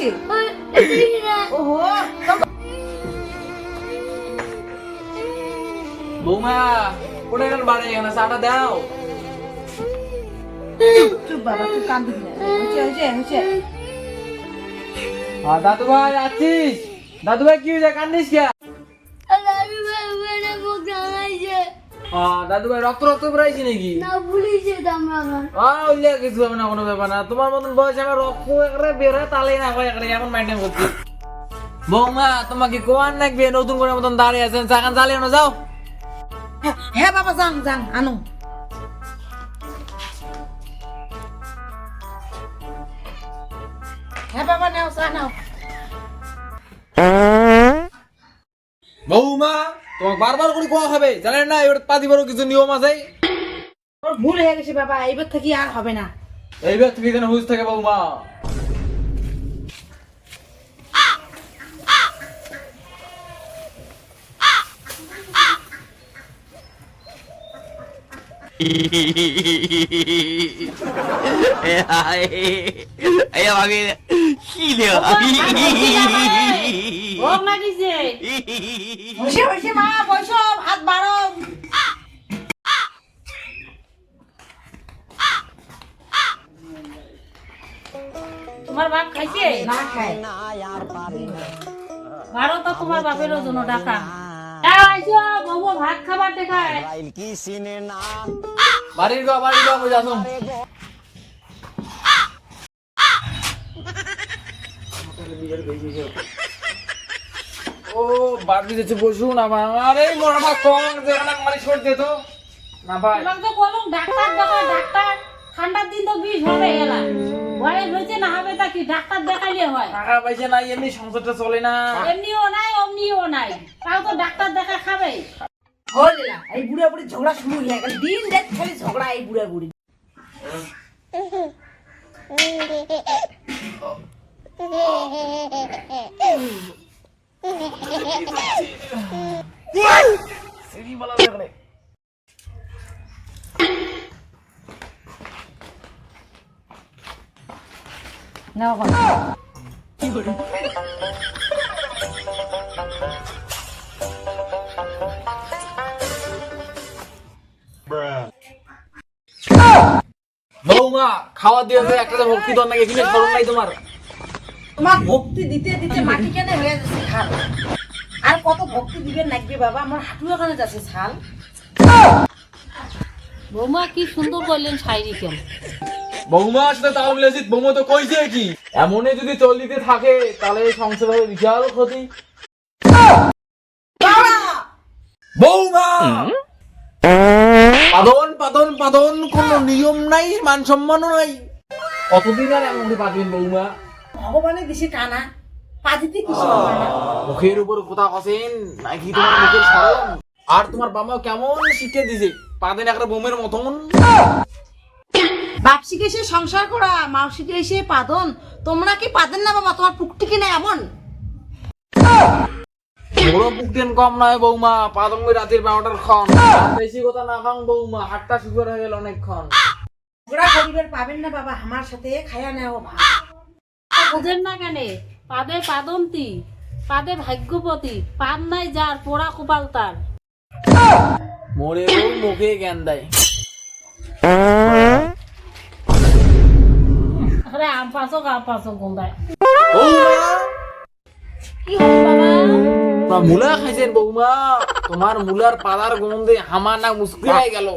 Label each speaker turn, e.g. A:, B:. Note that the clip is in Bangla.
A: আইছে
B: পুরো কাটা খাইছে
A: দেখি না
B: ওহো
C: বৌমা কোনে গেল বাড়ি এখানে চাটা দাও
B: চুপ বাবা তুই কান্দিস না হচ্ছে হচ্ছে হচ্ছে
C: আর দাদু ভাই আছিস দাদু ভাই কি হয়েছে কান্দিস কে
A: দাদু ভাই
C: রক্ত রক্ত বেড়াইছি নাকি?
A: না পুলিশে দামরা
C: আহ ওইলে কিছু হবে না কোনো ব্যাপার না। তোমার মতন বয়স আমার রক্ত একবারে বের হয় না হয় একবারে এমন মেনটেন করছি। বৌমা তোমাকে কোয়ার নাকবে নতুন করে মতন দাঁড়িয়ে আছেন। চাকান চালিয়ে না যাও।
B: হ্যাঁ বাবা যাং যাং আনো। হ্যাঁ বাবা নাও চা নাও।
C: বৌমা তোমাকে বারবার করে কোয়া হবে জানেন না এবার পাতিবারও কিছু নিয়ম আছে
B: ওর ভুল হয়ে গেছে বাবা এইবার থেকে আর হবে না
C: এইবার তুমি যেন হুঁশ থাকে বৌমা
D: 哎呀妈逼，细了！
B: ভোগ লাগিছে বসে বসে মা বসো ভাত বাড়ো
E: তোমার বাপ খাইছে?
B: না খায়।
E: ভালো তো তোমার বাপেরও জন্য ডাকা ভাত খাবার দেখায়।
C: বাড়ির গো বাড়ির গো যাসুম ও বাদ দিতেছে বসুন আমার। আরে কম মারি ছড় দে তো। না ভাই।
E: তোমাকে তো বলুন ডাক্তার দেখা ডাক্তার। ঠান্ডার দিন তো বিষ হবে এলা বয়স হয়েছে না হবে তা কি ডাক্তার দেখাইলে হয়?
C: টাকা পয়সা নাই এমনি সংসারটা চলে না।
E: এমনিও নাই অমনিও নাই। তাও তো ডাক্তার দেখা খাবে।
B: না এই বুড়া বুড়ি ঝগড়া শুরু হয়ে গেল। দিন রাত খালি ঝগড়া এই বুড়া বুড়ি। নাও বাবা।
C: বৌমা খাওয়া দিয়েছে একটা ভক্তি দর নাকি এখানে খরচ নাই তোমার
B: তোমার ভক্তি দিতে দিতে মাটি কেন হয়ে যাচ্ছে খাল। আর কত ভক্তি দিবেন লাগবে বাবা? আমার হাঁটু এখানে যাচ্ছে ছাল।
E: বৌমা কি সুন্দর শাড়ি কেন
C: বৌমার সাথে তাল মিলেছিস বৌমা তো কইছে কি এমনই যদি চলিতে থাকে তাহলে এই সংসার হবে বিশাল ক্ষতি। বৌমা! পাদন পাদন পাদন কোন নিয়ম নাই মান সম্মানও নাই। কতদিন আর এমন পাবেন বৌমা?
B: ভগবানের দিছে টানা পাদিতে কিছু হবে না
C: মুখের উপর কোথা কসেন নাকি তোমার মুখের সরম? আর তোমার বাবা কেমন শিখে দিছে? পাদেন একটা বোমের মতন।
B: বাপ শিখে এসে সংসার করা মাও শিখে এসে পাদন তোমরা কি পাদেন না বাবা তোমার পুকটি কিনা এমন?
C: বড় পুকটেন কম নয় বৌমা পাদং ওই রাতের বারোটার ক্ষণ। বেশি কথা না খাং বৌমা হাতটা সুগার হয়ে গেল অনেকক্ষণ।
B: ওরা পরিবার পাবেন না বাবা আমার সাথে খায়া নেও ভাত।
E: বুঝেন না কেন? পাদে পাদন্তি পাদে ভাগ্যপতি পাদ নাই যার পোড়া কপাল তার।
C: মরে মুখে জ্ঞান দেয়।
E: আরে আম পাচক আম পাচক গন্ধায়
C: বৌমা
E: কি হল বাবা?
C: তোমার মুলা খাইছেন বৌমা তোমার মুলার পাদার গন্ধে হামা না মুস্কুরাই গেল।